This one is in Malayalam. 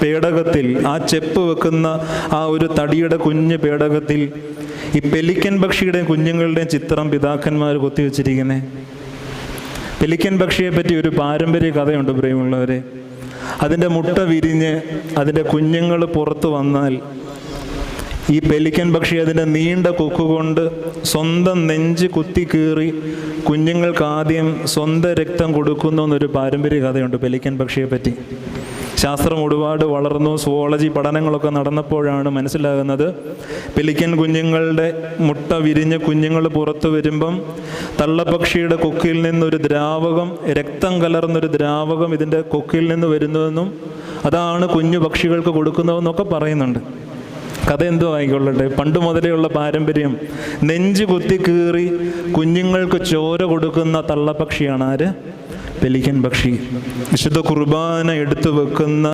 പേടകത്തിൽ ആ ചെപ്പ് വെക്കുന്ന ആ ഒരു തടിയുടെ കുഞ്ഞ് പേടകത്തിൽ ഈ പെലിക്കൻ പക്ഷിയുടെയും കുഞ്ഞുങ്ങളുടെയും ചിത്രം പിതാക്കന്മാർ കൊത്തിവെച്ചിരിക്കുന്നത് പെലിക്കൻ പക്ഷിയെ പറ്റി ഒരു പാരമ്പര്യ കഥയുണ്ട് പ്രിയമുള്ളവരെ. അതിന്റെ മുട്ട വിരിഞ്ഞ് അതിന്റെ കുഞ്ഞുങ്ങൾ പുറത്തു വന്നാൽ ഈ പെലിക്കൻ പക്ഷി അതിന്റെ നീണ്ട കൊക്കുകൊണ്ട് സ്വന്തം നെഞ്ച് കുത്തി കീറി കുഞ്ഞുങ്ങൾക്ക് ആദ്യം സ്വന്തം രക്തം കൊടുക്കുന്നു എന്നൊരു പാരമ്പര്യ കഥയുണ്ട് പെലിക്കൻ പക്ഷിയെ പറ്റി. ശാസ്ത്രം ഒരുപാട് വളർന്നു സുവോളജി പഠനങ്ങളൊക്കെ നടന്നപ്പോഴാണ് മനസ്സിലാകുന്നത്. പെലിക്കൻ കുഞ്ഞുങ്ങളുടെ മുട്ട വിരിഞ്ഞ് കുഞ്ഞുങ്ങൾ പുറത്തു വരുമ്പം തള്ളപ്പക്ഷിയുടെ കൊക്കിൽ നിന്നൊരു ദ്രാവകം രക്തം കലർന്നൊരു ദ്രാവകം ഇതിന്റെ കൊക്കിൽ നിന്ന് വരുന്നുവെന്നും അതാണ് കുഞ്ഞു പക്ഷികൾക്ക് കൊടുക്കുന്നതെന്നൊക്കെ പറയുന്നുണ്ട്. കഥ എന്തോ ആയിക്കൊള്ളട്ടെ. പണ്ട് മുതലേ പാരമ്പര്യം നെഞ്ചു കുത്തി കീറി കുഞ്ഞുങ്ങൾക്ക് ചോര കൊടുക്കുന്ന തള്ളപ്പക്ഷിയാണ് ആര്? പെലിക്കൻ പക്ഷി. വിശുദ്ധ കുർബാന എടുത്തു വെക്കുന്ന